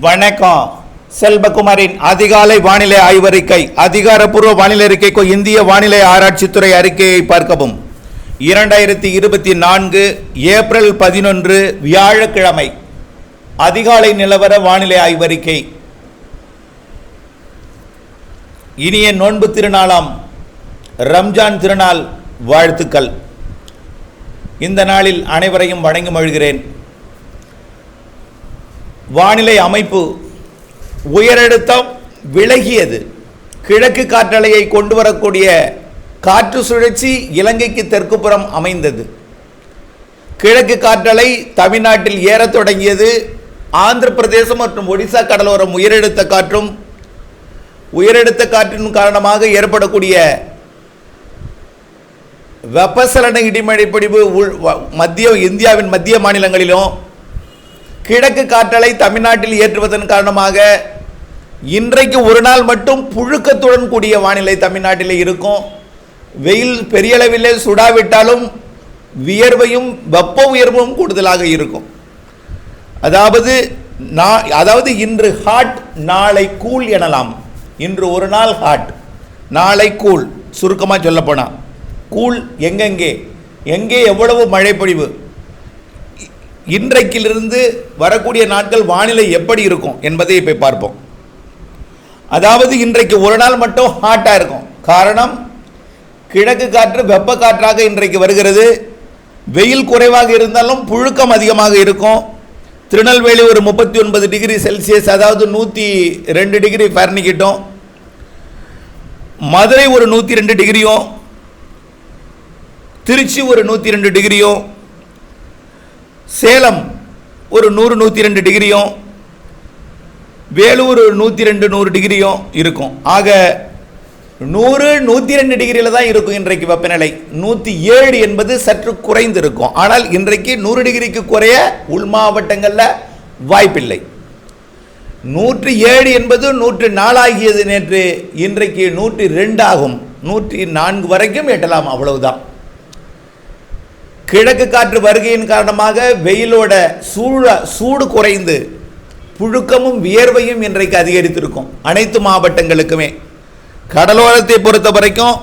வணக்கம். செல்வகுமாரின் அதிகாலை வானிலை ஆய்வறிக்கை அதிகாரப்பூர்வ வானிலை அறிக்கைக்கு இந்திய வானிலை ஆராய்ச்சித்துறை அறிக்கையை பார்க்கவும். இரண்டாயிரத்தி இருபத்தி நான்கு ஏப்ரல் பதினொன்று வியாழக்கிழமை. அதிகாலை நிலவர வானிலை ஆய்வறிக்கை. இனிய நோன்பு திருநாளாம். ரம்ஜான் திருநாள் வாழ்த்துக்கள். இந்த நாளில் அனைவரையும் வணங்கி மொழிகிறேன் வானிலை அமைப்பு உயரழுத்தம் விலகியது. கிழக்கு காற்றலையை கொண்டு வரக்கூடிய காற்று சுழற்சி இலங்கைக்கு தெற்குப்புறம் அமைந்தது. கிழக்கு காற்றலை தமிழ்நாட்டில் ஏறத் தொடங்கியது. ஆந்திர பிரதேசம் மற்றும் ஒடிசா கடலோரம் உயரெடுத்த காற்றும் உயரெடுத்த காற்றின் காரணமாக ஏற்படக்கூடிய வெப்பசலன இடிமழை பிடிவு உள் வ- மத்திய இந்தியாவின் மத்திய மாநிலங்களிலும் கிழக்கு காற்றலை தமிழ்நாட்டில் ஏற்றுவதன் காரணமாக இன்றைக்கு ஒரு நாள் மட்டும் புழுக்கத்துடன் கூடிய வானிலை தமிழ்நாட்டில் இருக்கும். வெயில் பெரிய அளவிலே சுடாவிட்டாலும் வியர்வையும் வெப்ப உயர்வும் கூடுதலாக இருக்கும். அதாவது நா- அதாவது இன்று ஹாட் நாளை கூல் எனலாம். இன்று ஒரு நாள் ஹாட் நாளை கூல் சுருக்கமாக சொல்லப்போனால் கூல் எங்கெங்கே? எங்கே எவ்வளவு மழை பொழிவு இன்றைக்கிலிருந்து வரக்கூடிய நாட்கள் வானிலை எப்படி இருக்கும் என்பதை இப்போ பார்ப்போம். அதாவது இன்றைக்கு ஒரு நாள் மட்டும் ஹாட்டாக இருக்கும். காரணம் கிழக்கு காற்று வெப்ப காற்றாக இன்றைக்கு வருகிறது. வெயில் குறைவாக இருந்தாலும் புழுக்கம் அதிகமாக இருக்கும். திருநெல்வேலி ஒரு முப்பத்தி ஒன்பது டிகிரி செல்சியஸ் அதாவது நூற்றி ரெண்டு டிகிரி ஃபேர்னிக்கிட்டும் மதுரை ஒரு நூற்றி ரெண்டு டிகிரியும் திருச்சி ஒரு நூற்றி ரெண்டு டிகிரியும் சேலம் ஒரு நூறு நூற்றி ரெண்டு டிகிரியும் வேலூர் ஒரு நூற்றி ரெண்டு நூறு டிகிரியும் இருக்கும். ஆக நூறு நூற்றி ரெண்டு டிகிரியில் தான் இருக்கும் இன்றைக்கு வெப்பநிலை. நூற்றி ஏழு என்பது சற்று குறைந்து இருக்கும் ஆனால் இன்றைக்கு நூறு டிகிரிக்கு குறைய உள் மாவட்டங்களில் வாய்ப்பில்லை. நூற்றி ஏழு என்பது நூற்று நாலாகியது நேற்று இன்றைக்கு நூற்றி ரெண்டு ஆகும் நூற்றி நான்கு வரைக்கும் எட்டலாம் அவ்வளவுதான். கிழக்கு காற்று வருகையின் காரணமாக வெயிலோட சூழ சூடு குறைந்து புழுக்கமும் வியர்வையும் இன்றைக்கு அதிகரித்திருக்கும் அனைத்து மாவட்டங்களுக்குமே. கடலோரத்தை பொறுத்த வரைக்கும்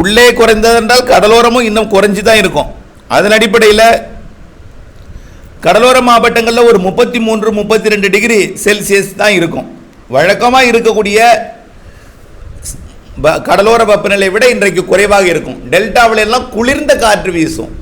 உள்ளே குறைந்ததென்றால் கடலோரமும் இன்னும் குறைஞ்சி தான் இருக்கும். அதன் அடிப்படையில் கடலோர மாவட்டங்களில் ஒரு முப்பத்தி மூன்று முப்பத்தி ரெண்டு டிகிரி செல்சியஸ் தான் இருக்கும். வழக்கமாக இருக்கக்கூடிய கடலோர வெப்பநிலை விட இன்றைக்கு குறைவாக இருக்கும். டெல்டாவில எல்லாம் குளிர்ந்த காற்று வீசும்.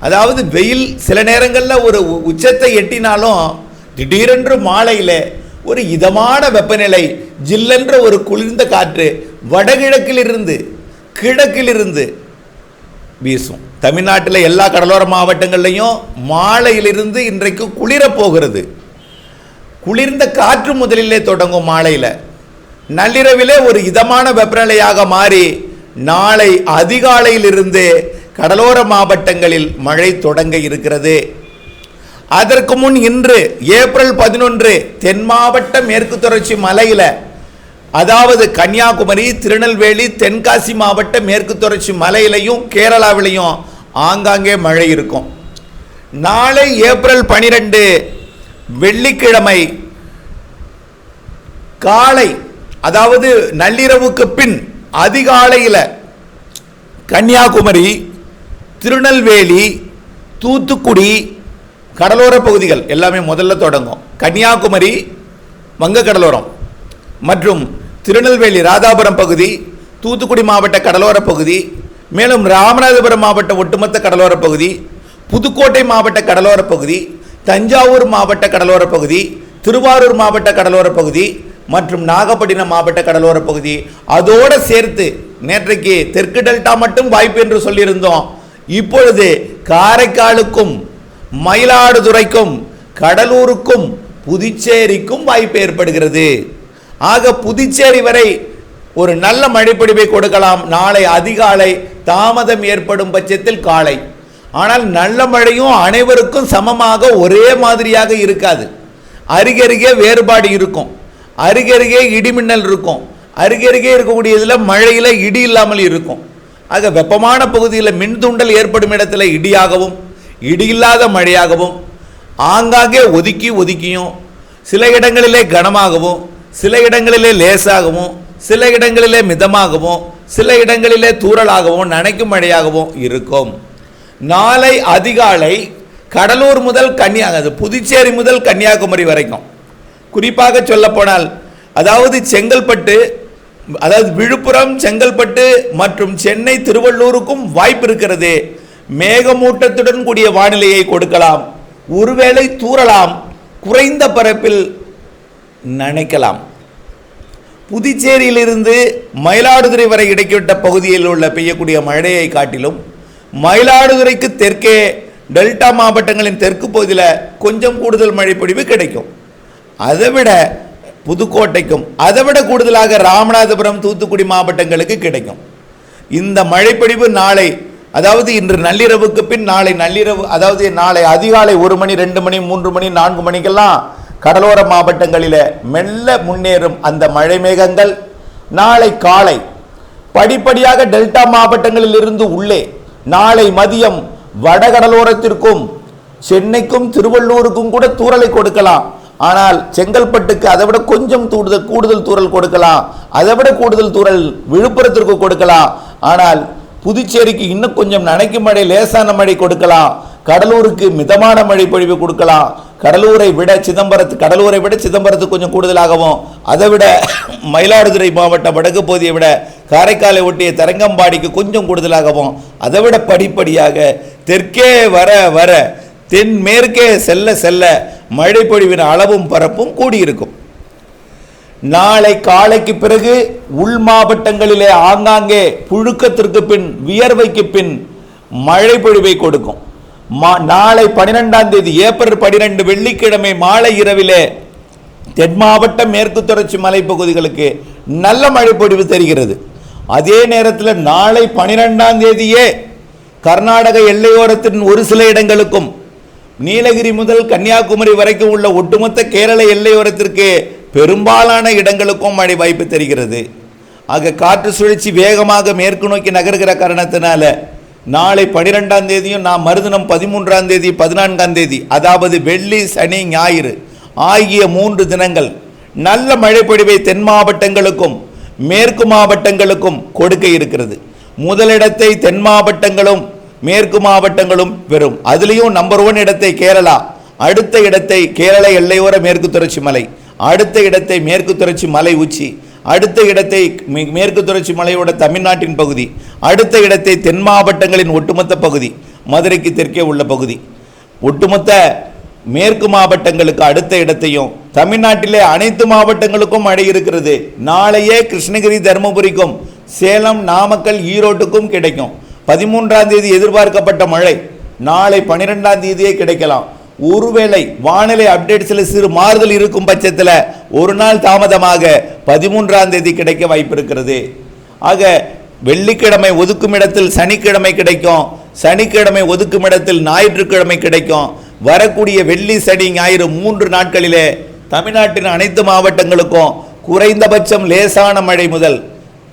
அதாவது வெயில் சில நேரங்களில் ஒரு உ- உச்சத்தை எட்டினாலும் திடீரென்று மாலையில் ஒரு இதமான வெப்பநிலை ஜில்லென்ற ஒரு குளிர்ந்த காற்று வடகிழக்கிலிருந்து கிழக்கிலிருந்து வீசும். தமிழ்நாட்டில் எல்லா கடலோர மாவட்டங்கள்லையும் மாலையிலிருந்து இன்றைக்கு குளிரப் போகிறது. குளிர்ந்த காற்று முதலிலே தொடங்கும் மாலையில். நள்ளிரவிலே ஒரு இதமான வெப்பநிலையாக மாறி நாளை அதிகாலையிலிருந்து கடலோர மாவட்டங்களில் மழை தொடங்க இருக்கிறது. அதற்கு முன் இன்று ஏப்ரல் பதினொன்று தென் மாவட்ட மேற்கு தொடர்ச்சி மலையில் அதாவது கன்னியாகுமரி திருநெல்வேலி தென்காசி மாவட்ட மேற்கு தொடர்ச்சி மலையிலையும் கேரளாவிலையும் ஆங்காங்கே மழை இருக்கும். நாளை ஏப்ரல் பனிரெண்டு வெள்ளிக்கிழமை காலை அதாவது நள்ளிரவுக்கு பின் அதிகாலையில் கன்னியாகுமரி திருநெல்வேலி தூத்துக்குடி கடலோர பகுதிகள் எல்லாமே முதல்ல தொடங்கும். கன்னியாகுமரி வங்க கடலோரம் மற்றும் திருநெல்வேலி ராதாபுரம் பகுதி தூத்துக்குடி மாவட்ட கடலோர பகுதி மேலும் ராமநாதபுரம் மாவட்ட ஒட்டுமொத்த கடலோர பகுதி புதுக்கோட்டை மாவட்ட கடலோர பகுதி தஞ்சாவூர் மாவட்ட கடலோர பகுதி திருவாரூர் மாவட்ட கடலோர பகுதி மற்றும் நாகப்பட்டினம் மாவட்ட கடலோர பகுதி. அதோடு சேர்த்து நேற்றைக்கு தெற்கு டெல்டா மட்டும் வாய்ப்பு என்று சொல்லியிருந்தோம். இப்பொழுது காரைக்காலுக்கும் மயிலாடுதுறைக்கும் கடலூருக்கும் புதுச்சேரிக்கும் வாய்ப்பு ஏற்படுகிறது. ஆக புதுச்சேரி வரை ஒரு நல்ல மழைப்பொழிவை கொடுக்கலாம். நாளை அதிகாலை தாமதம் ஏற்படும் பட்சத்தில் காலை. ஆனால் நல்ல மழையும் அனைவருக்கும் சமமாக ஒரே மாதிரியாக இருக்காது. அருகருகே வேறுபாடு இருக்கும். அருகருகே இடிமின்னல் இருக்கும். அருகருகே இருக்கக்கூடியதில் மழையில் இடி இல்லாமல் இருக்கும். ஆக வெப்பமான பகுதியில் மின்தூண்டல் ஏற்படும் இடத்துல இடியாகவும் இடி இல்லாத மழையாகவும் ஆங்காங்கே ஒதுக்கி ஒதுக்கியும் சில இடங்களிலே கனமாகவும் சில இடங்களிலே லேசாகவும் சில இடங்களிலே மிதமாகவும் சில இடங்களிலே தூறலாகவும் நனைக்கும் மழையாகவும் இருக்கும். நாளை அதிகாலை கடலூர் முதல் கன்னியா அது புதுச்சேரி முதல் கன்னியாகுமரி வரைக்கும். குறிப்பாக சொல்லப்போனால் அதாவது செங்கல்பட்டு அதாவது விழுப்புரம் செங்கல்பட்டு மற்றும் சென்னை திருவள்ளூருக்கும் வாய்ப்பு இருக்கிறது. மேகமூட்டத்துடன் கூடிய வானிலையை கொடுக்கலாம். ஒருவேளை தூறலாம். குறைந்த பரப்பில் நினைக்கலாம். புதுச்சேரியிலிருந்து மயிலாடுதுறை வரை இடைக்கிட்ட பகுதியில் உள்ள பெய்யக்கூடிய மழையை காட்டிலும் மயிலாடுதுறைக்கு தெற்கே டெல்டா மாவட்டங்களின் தெற்கு பகுதியில் கொஞ்சம் கூடுதல் மழை பொழிவு கிடைக்கும். அதை விட புதுக்கோட்டைக்கும் அதை விட கூடுதலாக ராமநாதபுரம் தூத்துக்குடி மாவட்டங்களுக்கு கிடைக்கும். இந்த மழைப்பொழிவு நாளை அதாவது இன்று நள்ளிரவுக்கு பின் நாளை நள்ளிரவு அதாவது நாளை அதிகாலை ஒரு மணி ரெண்டு மணி மூன்று மணி நான்கு மணிக்கெல்லாம் கடலோர மாவட்டங்களில் மெல்ல முன்னேறும் அந்த மழை மேகங்கள். நாளை காலை படிப்படியாக டெல்டா மாவட்டங்களில் இருந்து உள்ளே நாளை மதியம் வடகடலோரத்திற்கும் சென்னைக்கும் திருவள்ளூருக்கும் கூட தூறலை கொடுக்கலாம். ஆனால் செங்கல்பட்டுக்கு அதை விட கொஞ்சம் கூடுதல் கூடுதல் தூரல் கொடுக்கலாம். அதை விட கூடுதல் தூரல் விழுப்புரத்திற்கு கொடுக்கலாம். ஆனால் புதுச்சேரிக்கு இன்னும் கொஞ்சம் நனைக்கும் மழை லேசான மழை கொடுக்கலாம். கடலூருக்கு மிதமான மழை பொழிவு கொடுக்கலாம். கடலூரை விட சிதம்பரத்து கடலூரை விட சிதம்பரத்துக்கு கொஞ்சம் கூடுதலாகவும். அதை விட மயிலாடுதுறை மாவட்டம் வடக்கு பகுதியை விட காரைக்காலை ஒட்டிய தரங்கம்பாடிக்கு கொஞ்சம் கூடுதலாகவும். அதை விட படிப்படியாக தெற்கே வர வர தென்மேற்கே செல்ல செல்ல மழைப்பொழிவின் அளவும் பரப்பும் கூடியிருக்கும். நாளை காலைக்கு பிறகு உள் மாவட்டங்களிலே ஆங்காங்கே புழுக்கத்திற்கு பின் வியர்வைக்கு பின் மழை பொழிவை கொடுக்கும். மா- நாளை பனிரெண்டாம் தேதி ஏப்ரல் பனிரெண்டு வெள்ளிக்கிழமை மாலை இரவிலே தென் மாவட்ட மேற்கு தொடர்ச்சி மலைப்பகுதிகளுக்கு நல்ல மழை பொழிவு தெரிகிறது. அதே நேரத்தில் நாளை பனிரெண்டாம் தேதியே கர்நாடக எல்லையோரத்தின் ஒரு சில இடங்களுக்கும் நீலகிரி முதல் கன்னியாகுமரி வரைக்கும் உள்ள ஒட்டுமொத்த கேரள எல்லையோரத்திற்கு பெரும்பாலான இடங்களுக்கும் மழை வாய்ப்பு தெரிகிறது. ஆக காற்று சுழற்சி வேகமாக மேற்கு நோக்கி நகர்கிற காரணத்தினால நாளை பனிரெண்டாம் தேதியும் நான் மறுதினம் பதிமூன்றாம் தேதி பதினான்காம் தேதி அதாவது வெள்ளி சனி ஞாயிறு ஆகிய மூன்று தினங்கள் நல்ல மழைப்பொழிவை தென் மாவட்டங்களுக்கும் மேற்கு மாவட்டங்களுக்கும் கொடுக்க இருக்கிறது. முதலிடத்தை தென் மாவட்டங்களும் மேற்கு மாவட்டங்களும் பெறும். அதுலேயும் நம்பர் ஒன் இடத்தை கேரளா அடுத்த இடத்தை கேரள எல்லையோர மேற்கு தொடர்ச்சி மலை அடுத்த இடத்தை மேற்கு தொடர்ச்சி மலை உச்சி அடுத்த இடத்தை மே- மேற்கு தொடர்ச்சி மலையோட தமிழ்நாட்டின் பகுதி அடுத்த இடத்தை தென் மாவட்டங்களின் ஒட்டுமொத்த பகுதி மதுரைக்கு தெற்கே உள்ள பகுதி. ஒட்டுமொத்த மேற்கு மாவட்டங்களுக்கு அடுத்த இடத்தையும் தமிழ்நாட்டிலே அனைத்து மாவட்டங்களுக்கும் மழை இருக்கிறது. நாளையே கிருஷ்ணகிரி தருமபுரிக்கும் சேலம் நாமக்கல் ஈரோட்டுக்கும் கிடைக்கும். பதிமூன்றாம் தேதி எதிர்பார்க்கப்பட்ட மழை. நாளை பன்னிரெண்டாம் தேதியே கிடைக்கலாம். ஒருவேளை வானிலை அப்டேட்ஸில் சிறு மாறுதல் இருக்கும் பட்சத்தில் ஒரு நாள் தாமதமாக பதிமூன்றாம் தேதி கிடைக்க வாய்ப்பு இருக்கிறது ஆக வெள்ளிக்கிழமை ஒதுக்கும் இடத்தில் சனிக்கிழமை கிடைக்கும். சனிக்கிழமை ஒதுக்கும் இடத்தில் ஞாயிற்றுக்கிழமை கிடைக்கும். வரக்கூடிய வெள்ளி சனி ஞாயிறு மூன்று நாட்களிலே தமிழ்நாட்டின் அனைத்து மாவட்டங்களுக்கும் குறைந்தபட்சம் லேசான மழை முதல்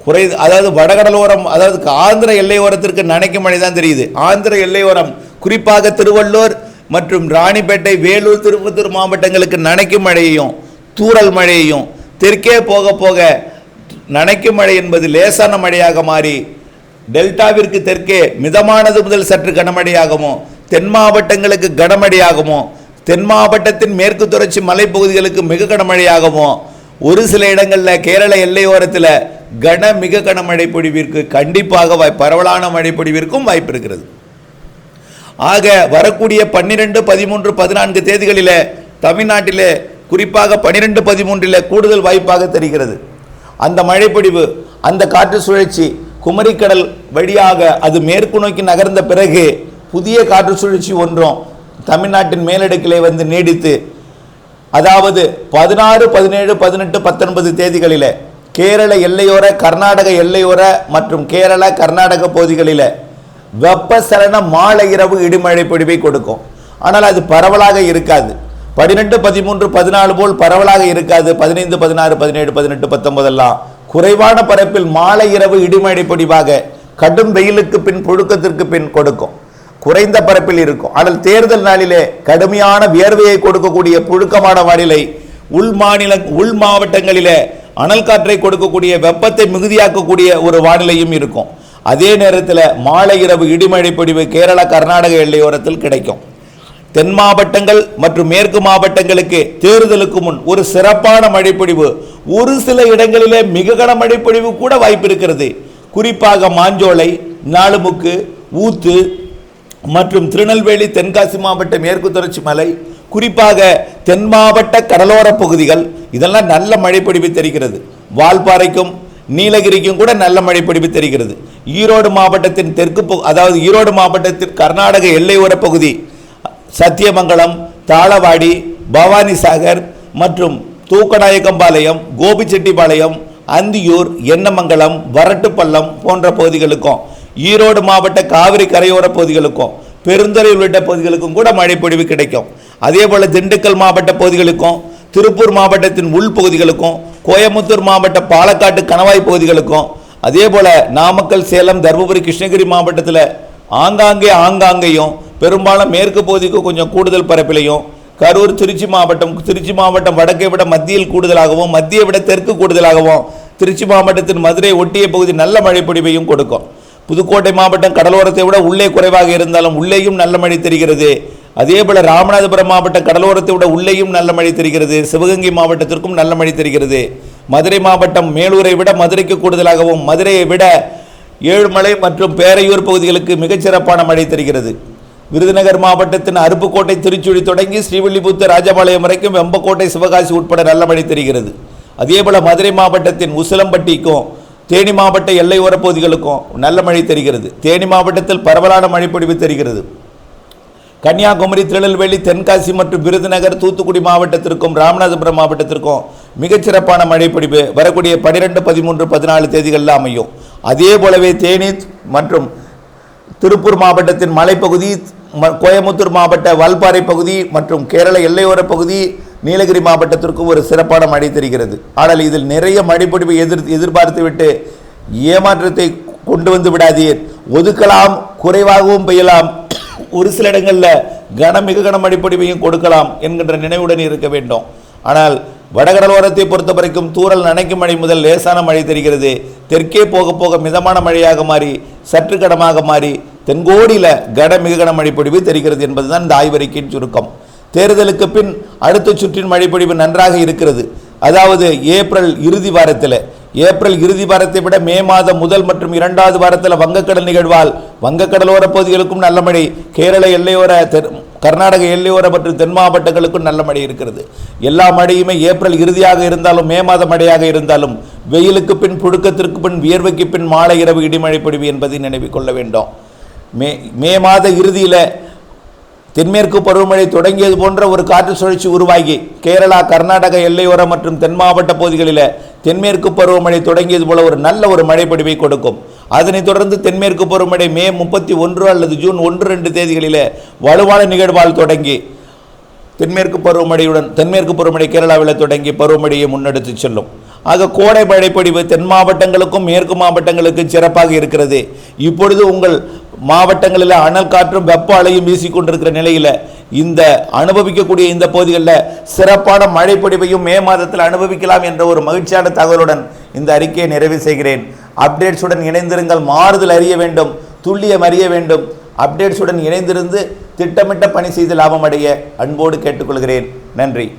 குறை அதாவது வடகடலோரம் அதாவது ஆந்திர எல்லையோரத்திற்கு நனைக்கும் மழை தான் தெரியுது. ஆந்திர எல்லையோரம் குறிப்பாக திருவள்ளூர் மற்றும் ராணிப்பேட்டை வேலூர் திருப்பத்தூர் மாவட்டங்களுக்கு நனைக்கும் மழையையும் தூறல் மழையையும் தெற்கே போக போக நனைக்கும் மழை என்பது லேசான மழையாக மாறி டெல்டாவிற்கு தெற்கே மிதமானது முதல் சற்று கனமழையாகவும் தென் மாவட்டங்களுக்கு கனமழையாகவும் தென் மாவட்டத்தின் மேற்கு தொடர்ச்சி மலைப்பகுதிகளுக்கு மிக கனமழையாகவும் ஒரு சில இடங்களில் கேரள எல்லையோரத்தில் கன மிக கனமழை பொழிவிற்கு கண்டிப்பாக வாய் பரவலான மழை பொழிவிற்கும் வாய்ப்பு இருக்கிறது ஆக வரக்கூடிய பன்னிரெண்டு பதிமூன்று பதினான்கு தேதிகளில் தமிழ்நாட்டிலே குறிப்பாக பன்னிரெண்டு பதிமூன்றில் கூடுதல் வாய்ப்பாக தெரிகிறது. அந்த மழைப்பொழிவு அந்த காற்று சுழற்சி குமரிக்கடல் வழியாக அது மேற்கு நோக்கி நகர்ந்த பிறகு புதிய காற்று சுழற்சி ஒன்றும் தமிழ்நாட்டின் மேலடுக்கிலே வந்து நீடித்து அதாவது பதினாறு பதினேழு பதினெட்டு பத்தொன்பது தேதிகளில் கேரள எல்லையோர கர்நாடக எல்லையோர மற்றும் கேரள கர்நாடக பகுதிகளில் வெப்பசலன மாலை இரவு இடிமழை பொழிவை கொடுக்கும். ஆனால் அது பரவலாக இருக்காது. பதினெட்டு பதிமூன்று பதினாலு போல் பரவலாக இருக்காது. பதினைந்து பதினாறு பதினேழு பதினெட்டு பத்தொன்பதெல்லாம் குறைவான பரப்பில் மாலை இரவு இடிமழை பொடிவாக கடும் வெயிலுக்கு பின் புழுக்கத்திற்கு பின் கொடுக்கும். குறைந்த பரப்பில் இருக்கும். ஆனால் தேர்தல் நாளிலே கடுமையான வியர்வையை கொடுக்கக்கூடிய புழுக்கமான வானிலை உள் மாநில உள் மாவட்டங்களிலே அனல் காற்றை கொடுக்கக்கூடிய வெப்பத்தை மிகுதியாக்கக்கூடிய ஒரு வானிலையும் இருக்கும். அதே நேரத்தில் மாலை இரவு இடிமழை பொழிவு கேரளா கர்நாடக எல்லையோரத்தில் கிடைக்கும். தென் மாவட்டங்கள் மற்றும் மேற்கு மாவட்டங்களுக்கு தேர்தலுக்கு முன் ஒரு சிறப்பான மழைப்பொழிவு ஒரு சில இடங்களிலே மிக கன மழைப்பொழிவு கூட வாய்ப்பு இருக்கிறது. குறிப்பாக மாஞ்சோலை நாலுமுக்கு ஊத்து மற்றும் திருநெல்வேலி தென்காசி மாவட்ட மேற்கு தொடர்ச்சி மலை. குறிப்பாக தென் மாவட்ட கடலோர பகுதிகள் இதெல்லாம் நல்ல மழைப்பொழிவு தெரிகிறது. வால்பாறைக்கும் நீலகிரிக்கும் கூட நல்ல மழைப்பொழிவு தெரிகிறது. ஈரோடு மாவட்டத்தின் தெற்கு பகு- அதாவது ஈரோடு மாவட்டத்தின் கர்நாடக எல்லையோர பகுதி சத்தியமங்கலம் தாளவாடி பவானி சாகர் மற்றும் தூக்கநாயக்கம்பாளையம் கோபிச்செட்டிப்பாளையம் அந்தியூர் எண்ணமங்கலம் வரட்டுப்பள்ளம் போன்ற பகுதிகளுக்கும் ஈரோடு மாவட்ட காவிரி கரையோர பகுதிகளுக்கும் பெருந்துறை உள்ளிட்ட பகுதிகளுக்கும் கூட மழைப்பொழிவு கிடைக்கும். அதே போல் திண்டுக்கல் மாவட்ட பகுதிகளுக்கும் திருப்பூர் மாவட்டத்தின் உள் பகுதிகளுக்கும் மாவட்ட பாலக்காட்டு கணவாய் பகுதிகளுக்கும் அதே போல் நாமக்கல் சேலம் தருமபுரி கிருஷ்ணகிரி மாவட்டத்தில் ஆங்காங்கே ஆங்காங்கேயும் பெரும்பாலும் மேற்கு பகுதிக்கு கொஞ்சம் கூடுதல் பரப்பிலையும் கரூர் திருச்சி மாவட்டம் திருச்சி மாவட்டம் வடக்கை விட மத்தியில் கூடுதலாகவும் மத்தியை விட தெற்கு கூடுதலாகவும் திருச்சி மாவட்டத்தின் மதுரை ஒட்டிய பகுதி நல்ல மழை பொழிவையும் கொடுக்கும். புதுக்கோட்டை மாவட்டம் கடலோரத்தை விட உள்ளே குறைவாக இருந்தாலும் உள்ளேயும் நல்ல மழை தெரிகிறது. அதே போல ராமநாதபுரம் மாவட்டம் கடலோரத்தை விட உள்ளேயும் நல்ல மழை தெரிகிறது. சிவகங்கை மாவட்டத்திற்கும் நல்ல மழை தெரிகிறது. மதுரை மாவட்டம் மேலூரை விட மதுரைக்கு கூடுதலாகவும் மதுரையை விட ஏழுமலை மற்றும் பேரையூர் பகுதிகளுக்கு மிகச்சிறப்பான மழை தெரிகிறது. விருதுநகர் மாவட்டத்தின் அருப்புக்கோட்டை திருச்சுழி தொடங்கி ஸ்ரீவில்லிபுத்தூர் ராஜபாளையம் வரைக்கும் வெம்பக்கோட்டை சிவகாசி உட்பட நல்ல மழை தெரிகிறது. அதேபோல மதுரை மாவட்டத்தின் உசிலம்பட்டிக்கும் தேனி மாவட்ட எல்லையோர பகுதிகளுக்கும் நல்ல மழை தெரிகிறது. தேனி மாவட்டத்தில் பரவலான மழைப்பொழிவு தெரிகிறது. கன்னியாகுமரி திருநெல்வேலி தென்காசி மற்றும் விருதுநகர் தூத்துக்குடி மாவட்டத்திற்கும் ராமநாதபுரம் மாவட்டத்திற்கும் மிகச்சிறப்பான மழைப்பொழிவு வரக்கூடிய பனிரெண்டு பதிமூன்று பதினாலு தேதிகளில் அமையும். அதே போலவே தேனி மற்றும் திருப்பூர் மாவட்டத்தின் மலைப்பகுதி ம- கோயமுத்தூர் மாவட்ட வால்பாறை பகுதி மற்றும் கேரள எல்லையோர பகுதி நீலகிரி மாவட்டத்திற்கு ஒரு சிறப்பான மழை தெரிகிறது. ஆனால் இதில் நிறைய மழைப்பொழிவை எதிர் எதிர்பார்த்து விட்டு ஏமாற்றத்தை கொண்டு வந்து விடாதீர். ஒதுக்கலாம் குறைவாகவும் பெய்யலாம். ஒரு சில இடங்களில் கன மிக கனம் அடிப்படையும் கொடுக்கலாம் என்கின்ற நினைவுடன் இருக்க வேண்டும். ஆனால் வடகடலோரத்தை பொறுத்த வரைக்கும் தூரல் நனைக்கும் மழை முதல் லேசான மழை தெரிகிறது. தெற்கே போக போக மிதமான மழையாக மாறி சற்று கடமாக மாறி தென்கோடியில் கன மிக கன மழைப்பொழிவு தெரிகிறது என்பதுதான் இந்த ஆய்வறிக்கையின் சுருக்கம். தேர்தலுக்கு பின் அடுத்த சுற்றின் மழைப்பொழிவு நன்றாக இருக்கிறது. அதாவது ஏப்ரல் இறுதி வாரத்தில் ஏப்ரல் இறுதி வாரத்தை விட மே மாதம் முதல் மற்றும் இரண்டாவது வாரத்தில் வங்கக்கடல் நிகழ்வால். வங்கக்கடலோர பகுதிகளுக்கும் நல்ல மழை. கேரள எல்லையோர தென் கர்நாடக எல்லையோர மற்றும் தென் மாவட்டங்களுக்கும் நல்ல மழை இருக்கிறது. எல்லா மழையுமே ஏப்ரல் இறுதியாக இருந்தாலும் மே மாத மழையாக இருந்தாலும் வெயிலுக்கு பின் புழுக்கத்திற்கு பின் வியர்வைக்கு பின் மாலை இரவு இடிமழை பொழிவு என்பதை நினைவில் கொள்ள வேண்டும். மே மே மாத இறுதியில் தென்மேற்கு பருவமழை தொடங்கியது போன்ற ஒரு காற்று சுழற்சி உருவாகி கேரளா கர்நாடக எல்லையோரம் மற்றும் தென் மாவட்ட பகுதிகளில் தென்மேற்கு பருவமழை தொடங்கியது போல ஒரு நல்ல ஒரு மழைப்பொழிவை கொடுக்கும். அதனைத் தொடர்ந்து தென்மேற்கு பருவமழை மே முப்பத்தி ஒன்று அல்லது ஜூன் ஒன்று ரெண்டு தேதிகளில் வலுவான நிகழ்வால் தொடங்கி தென்மேற்கு பருவமழையுடன் தென்மேற்கு பருவமழை கேரளாவில் தொடங்கி பருவமழையை முன்னெடுத்து செல்லும். ஆக கோடை மழைப்பொழிவு தென் மாவட்டங்களுக்கும் மேற்கு மாவட்டங்களுக்கும் சிறப்பாக இருக்கிறது. இப்பொழுது உங்கள் மாவட்டங்களில் அனல் காற்றும் வெப்ப அலையும் வீசிக்கொண்டிருக்கிற நிலையில் இந்த அனுபவிக்கக்கூடிய இந்த பகுதிகளில் சிறப்பான மழைப்பொழிவையும் மே மாதத்தில் அனுபவிக்கலாம் என்ற ஒரு மகிழ்ச்சியான தகவலுடன் இந்த அறிக்கையை நிறைவு செய்கிறேன். அப்டேட்ஸுடன் இணைந்திருங்கள். மாறுதல் அறிய வேண்டும். துல்லியம் அறிய வேண்டும். அப்டேட்ஸுடன் இணைந்திருந்து திட்டமிட்ட பணி செய்து லாபம் அடைய அன்போடு கேட்டுக்கொள்கிறேன். நன்றி.